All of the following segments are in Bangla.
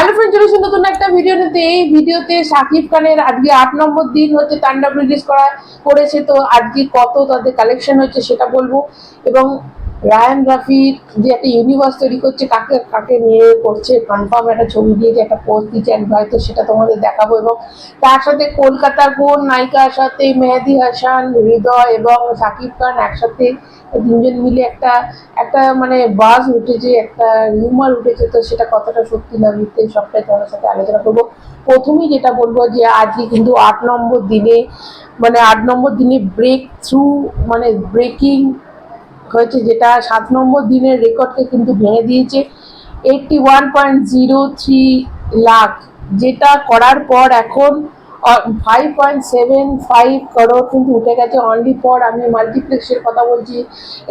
হ্যালো ফ্রেন্ড চলে এসেছি নতুন একটা ভিডিও নিতে এই ভিডিওতে শাকিব খানের আজকে আট নম্বর দিন হচ্ছে, তাণ্ডব রিলিজ করা করেছে। তো আজকে কত তাদের কালেকশন হচ্ছে সেটা বলব। এবং রায়ান রাফির যে একটা ইউনিভার্স তৈরি করছে, কাকে কাকে নিয়ে করছে কনফার্ম একটা ছবি দিয়ে যে একটা পোস্ট দিচ্ছে ভাই তো সেটা তোমাদের দেখাবো এবং তার সাথে কলকাতার কোন নায়িকার সাথে মেহেদি হাসান, হৃদয় এবং শাকিব খান একসাথে তিনজন মিলে একটা একটা মানে বাস উঠেছে, একটা রিউমার উঠেছে, তো সেটা কতটা সত্যি না মিথ্যে সবটাই তোমার সাথে আলোচনা করব। প্রথমেই যেটা বলব যে আজকে কিন্তু আট নম্বর দিনে মানে আট নম্বর দিনে ব্রেক থ্রু মানে ব্রেকিং হয়েছে, যেটা সাত নম্বর দিনের রেকর্ডকে কিন্তু ভেঙে দিয়েছে। Eighty one point zero three lakh যেটা করার পর এখন five point seven five crore কিন্তু উঠে গেছে অনলি ফর আমি মাল্টিপ্লেক্সের কথা বলছি।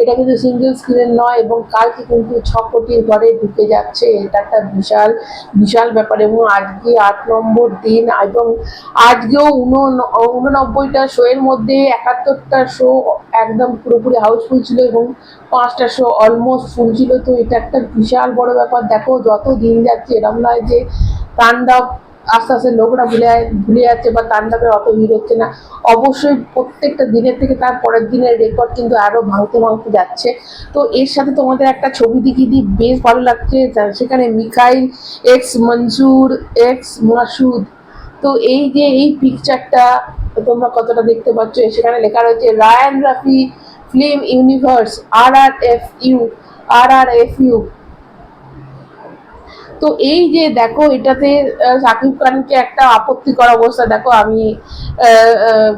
এটা কিন্তু সিঙ্গেল স্ক্রিনের নয় এবং কালকে কিন্তু ছ কোটির ঘরে ঢুকে যাচ্ছে। এটা একটা বিশাল বিশাল ব্যাপার এবং আজকে আট নম্বর দিন এবং আজকেও উন উননব্বইটা শোয়ের মধ্যে একাত্তরটা শো একদম পুরোপুরি হাউসফুল ছিল এবং পাঁচটা শো অলমোস্ট ফুল ছিল। তো এটা একটা বিশাল বড় ব্যাপার। দেখো যত দিন যাচ্ছে এরম নয় যে তাণ্ডব আস্তে আস্তে লোকরা ভুলে ভুলে যাচ্ছে বা তাণ্ডবের অত ভিড় হচ্ছে না। অবশ্যই প্রত্যেকটা দিনের থেকে তার পরের দিনের রেকর্ড কিন্তু আরও ভাঙতে ভাঙতে যাচ্ছে। তো এর সাথে তোমাদের একটা ছবি দেখিয়ে দিই, বেশ ভালো লাগছে। সেখানে মিখাইল এক্স মনসুর এক্স মাসুদ। তো এই যে, এই পিকচারটা তোমরা কতটা দেখতে পাচ্ছ, সেখানে লেখা রয়েছে Raihan Rafi film universe R R F U R R F U তো এই যে দেখো এটাতে শাকিব খানকে একটা আপত্তিকর অবস্থা, দেখো আমি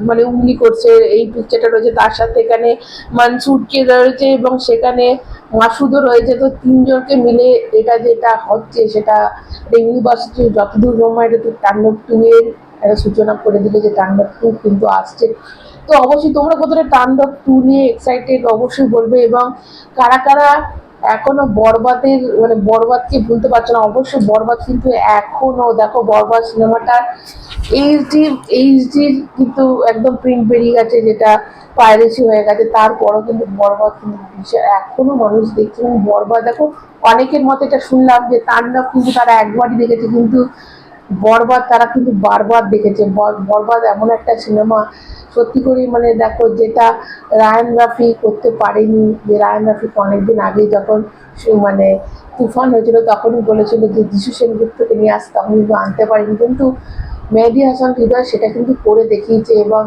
মানে উঙ্গলি করছে, এই পিকচারটা রয়েছে, তার সাথে এখানে মানসুরকে রয়েছে এবং সেখানে মাসুদও রয়েছে, তো তিনজনকে মিলে এটা যেটা হচ্ছে, সেটা ইউনিভার্সিটি যতদূর সময় এটা তাণ্ডব টু এর একটা সূচনা করে দিলে যে তাণ্ডব টু কিন্তু আসছে। তো অবশ্যই তোমরা কতটা তাণ্ডব টু নিয়ে এক্সাইটেড অবশ্যই বলবে এবং কারা কারা এখনও বরবাদের মানে বরবাদকে ভুলতে পারছ না, অবশ্যই বরবাদ কিন্তু এখনও, দেখো বরবাদ সিনেমাটার এইচডি, এইচডির কিন্তু একদম প্রিন্ট বেরিয়ে গেছে, যেটা পাইরেসি হয়ে গেছে, তারপরও কিন্তু বরবাদ কিন্তু এখনও মানুষ দেখছে বরবাদ, দেখো অনেকের মতে এটা শুনলাম যে তাণ্ডব কিন্তু তারা একবারই দেখেছে, কিন্তু বরবাদ, তারা কিন্তু বারবার দেখেছে। বরবাদ এমন একটা সিনেমা। সত্যি করে মানে দেখো, যেটা রায়ান রাফি করতে পারেনি, যে রায়ান অনেকদিন আগে যখন মানে তুফান হয়েছিল, তখনই বলেছিল যে, যিশু সেনগুপ্তকে নিয়ে আসতে তখন কিন্তু আনতে পারিনি। কিন্তু মেহেদি হাসান হৃদয় সেটা কিন্তু করে দেখিয়েছে এবং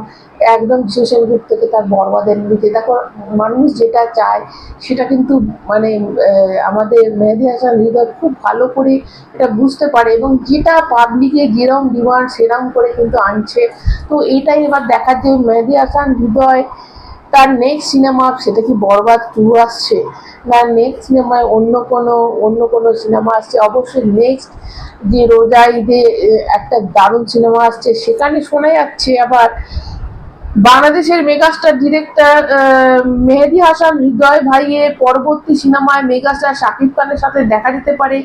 একদম যিশু থেকে তার বর্বাদের নিতে দেখো, মানুষ যেটা চায় সেটা কিন্তু মানে আমাদের মেহেদি হাসান হৃদয় খুব ভালো করে এটা বুঝতে পারে এবং যেটা পাবলিকে যেরম ডিমান্ড সেরম করে কিন্তু আনছে। তো এটাই এবার দেখার যে মেহেদি হাসান হৃদয় তার নেক্সট সিনেমা সেটা কি বরবাদ টু আসছে? না, নেক্সট সিনেমায় অন্য কোনো অন্য কোনো সিনেমা আসছে? অবশ্যই নেক্সট যে রোজা ঈদে একটা দারুণ সিনেমা আসছে, সেখানে শোনা যাচ্ছে আবার বাংলাদেশের মেগাস্টার ডিরেক্টর মেহেদি হাসান হৃদয় ভাইয়ের পরবর্তী সিনেমায় মেগাস্টার শাকিব খানের সাথে দেখা যেতে পারে।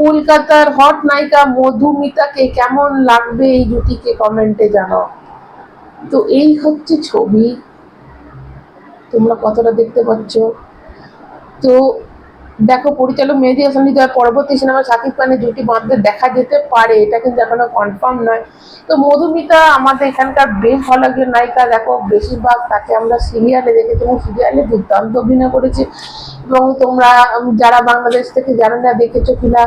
কলকাতার হট নায়িকা মধুমিতাকে কেমন লাগবে এই জুটিকে কমেন্টে জানাও। তো এই হচ্ছে ছবি। তোমরা কতটা দেখতে পাচ্ছ? তো দেখো, পরিচালক মেহেদি হাসান হৃদয় পরবর্তী সিনেমা শাকিব খানের জুটি বাঁধতে দেখা যেতে পারে, এটা কিন্তু এখনও কনফার্ম নয়। তো মধুমিতা, আমাদের এখানকার বেশ ভালো একজন নায়িকা, দেখো, বেশিরভাগ তাকে আমরা সিরিয়ালে দেখেছি এবং সিরিয়ালে দুর্দান্ত অভিনয় করেছি। এবং তোমরা যারা বাংলাদেশ থেকে জানো না, দেখেছ কিনা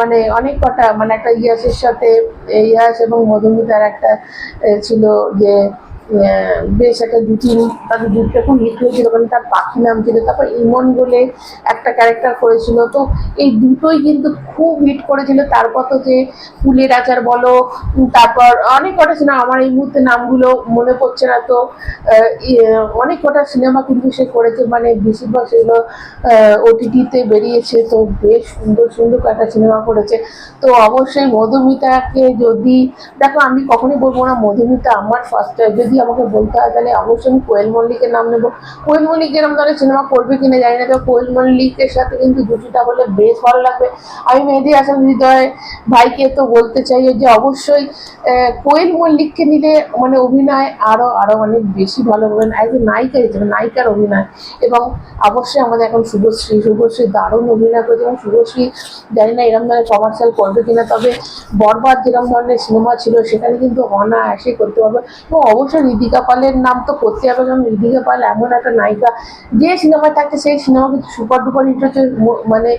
মানে অনেক কটা মানে একটা ইয়াসের সাথে ইয়াস এবং মধুমিতার একটা ছিল যে বেশ একটা জুটি তাদের জুটিটা খুব হিট হয়েছিল কারণ তার পাখি নাম ছিল। তারপর ইমন বলে একটা ক্যারেক্টার করেছিল। তো এই দুটোই কিন্তু খুব হিট করেছিল। তারপর তো যে ফুলের আচার বলো, তারপর অনেক কটা সিনেমা আমার এই মুহূর্তে নামগুলো মনে পড়ছে না। তো অনেক কটা সিনেমা কিন্তু সে করেছে মানে বেশিরভাগ সেগুলো ওটিটিতে বেরিয়েছে। তো বেশ সুন্দর সুন্দর কয়েকটা সিনেমা করেছে। তো অবশ্যই মধুমিতাকে যদি, দেখো আমি কখনোই বলব না, মধুমিতা আমার ফার্স্ট যদি যদি আমাকে বলতে হয়, তাহলে অবশ্যই আমি কোয়েল মল্লিকের নাম নেব। কোয়েল মল্লিক যেরকম ধরনের সিনেমা করবে কিনা জানি না, তবে কোয়েল মল্লিকের সাথে কিন্তু জুটিটা হলে বেশ ভালো লাগবে। আমি মেহেদি হাসান হৃদয় ভাইকে তো বলতে চাই যে অবশ্যই কোয়েল মল্লিককে নিলে মানে অভিনয় আরও আরও অনেক বেশি ভালো করবেন অ্যাজ এ নায়িকা হিসেবে, নায়িকার অভিনয়। এবং অবশ্যই আমাদের এখন শুভশ্রী শুভশ্রী দারুণ অভিনয় করেছে এবং শুভশ্রী জানি না এরকম ধরনের কমার্শিয়াল করবে কিনা, তবে বরবাদ যেরকম ধরনের সিনেমা ছিল, সেখানে কিন্তু অনায়াসে করতে পারবে। এবং অবশ্যই ঋতিকা পালের নাম তো করতে হবে, কারণ ঋতিকা পাল এমন একটা নায়িকা। যে সিনেমা থাকছে, সেই সিনেমা কিন্তু সুপার ডুপার হিট হচ্ছে মানে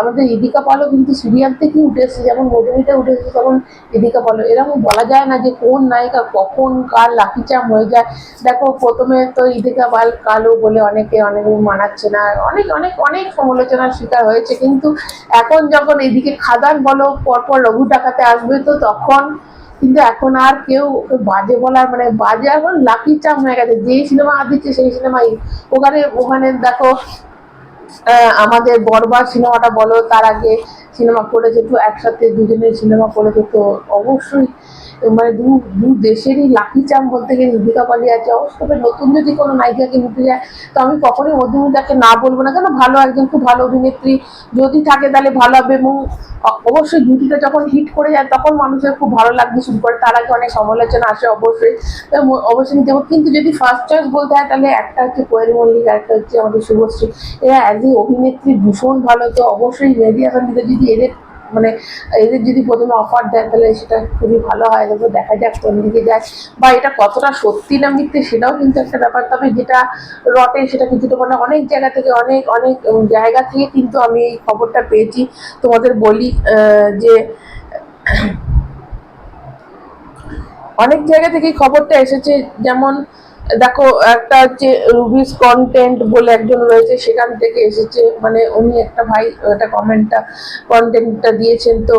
আমাদের ঋতিকা পালও কিন্তু সিরিয়াল থেকেই উঠে এসেছে, যেমন মধুমিতা উঠে এসেছে, তেমন ঋতিকা পালও। এরকম বলা যায় না যে কোন নায়িকা কখন কার লাকি চাম হয়ে যায়। দেখো, প্রথমে তো ঋতিকা পাল কালো বলে অনেকে অনেকে মানাচ্ছে না, অনেক অনেক অনেক সমালোচনার শিকার হয়েছে। কিন্তু এখন যখন এদিকে খাদান বলো, পরপর রঘু টাকাতে আসবে, তো তখন কিন্তু এখন আর কেউ বাজে বলার মানে বাজে এখন লাকি চাপ হয়ে গেছে। যেই সিনেমা দিচ্ছে সেই সিনেমাই। ওখানে ওখানে দেখো আমাদের বরবার সিনেমাটা বলো, তার আগে সিনেমা করেছে যেত, একসাথে দুজনের সিনেমা করেছে যেত। অবশ্যই মানে দু দু দেশেরই লাকি চাম বলতে গেলে দীপিকা পালি আছে অবশ্য তবে নতুন যদি কোনো নায়িকাকে নিতে যায়, তো আমি কখনোই মধুমিতাকে না বলব না। কেন? ভালো একজন, খুব ভালো অভিনেত্রী। যদি থাকে তাহলে ভালো হবে। এবং অবশ্যই জুটিটা যখন হিট করে যায়, তখন মানুষের খুব ভালো লাগবে শুরু করে। তার আগে অনেক সমালোচনা আসে অবশ্যই। অবশ্যই নিতে হবে। কিন্তু যদি ফার্স্ট চয়েস বলতে হয়, তাহলে একটা হচ্ছে কোয়েল মল্লিক একটা হচ্ছে আমাদের শুভশ্রী। এরা অ্যাজ এ অভিনেত্রী ভীষণ ভালো। তো অবশ্যই হাসান দিতে যদি এদের মানে এদের যদি প্রথমে অফার দেয় তাহলে সেটা খুবই ভালো হয়। তারপর দেখা যাক কোন দিকে যায়। বা এটা কতটা সত্যি না মিথ্যে, সেটাও কিন্তু একটা ব্যাপার। তবে যেটা রটে, সেটা কিন্তু তোমার অনেক জায়গা থেকে, অনেক অনেক জায়গা থেকে কিন্তু আমি এই খবরটা পেয়েছি। তোমাদের বলি যে অনেক জায়গা থেকে খবরটা এসেছে। যেমন দেখো, একটা হচ্ছে রুবিস কন্টেন্ট বলে একজন রয়েছে, সেখান থেকে এসেছে। মানে উনি একটা ভাই, একটা কমেন্টটা কন্টেন্টটা দিয়েছেন। তো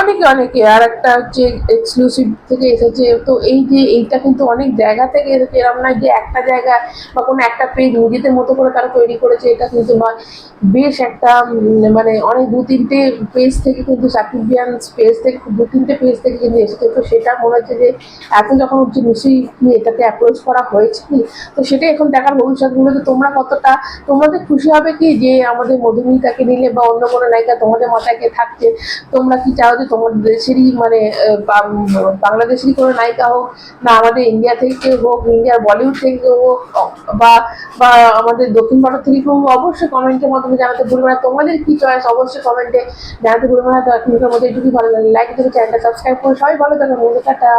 অনেকে অনেকে। আর একটা হচ্ছে এক্সক্লুসিভ থেকে এসেছে। তো এই যে, এইটা কিন্তু অনেক জায়গা থেকে এসেছে। এরকম নয় যে একটা জায়গা বা কোনো একটা পেজ নিজেদের মতো করে তারা তৈরি করেছে, এটা কিন্তু নয়। বেশ একটা মানে অনেক দু, তিনটে পেজ থেকে কিন্তু সাকিবিয়ান পেজ থেকে, দু, তিনটে পেজ থেকে কিন্তু এসেছে। তো সেটা মনে হচ্ছে যে এত যখন হচ্ছে নিশ্চয়ই এটাকে অ্যাপ্রোচ হয়েছে কি? তো সেটাই এখন দেখার ভবিষ্যৎগুলো যে তোমরা কতটা, তোমাদের খুশি হবে কি যে আমাদের মধুমিতাকে নিলে বা অন্য কোনো নায়িকা তোমাদের মাথায় কে থাকছে? তোমরা কি চাও যে তোমাদের দেশেরই মানে বাংলাদেশেরই কোনো নায়িকা হোক না আমাদের ইন্ডিয়া থেকে হোক, ইন্ডিয়ার বলিউড থেকে হোক, বা বা আমাদের দক্ষিণ ভারত থেকে হোক, অবশ্যই কমেন্টের মাধ্যমে জানাতে ভুলবে না। তোমাদের কি চয়েস অবশ্যই কমেন্টে জানাতে ভুলবে না। তো এখনকার মধ্যে ভালো লাগে লাইক দেবে, চ্যানেলটা সাবস্ক্রাইব করে সবাই ভালো থাকে থাকবে টাটা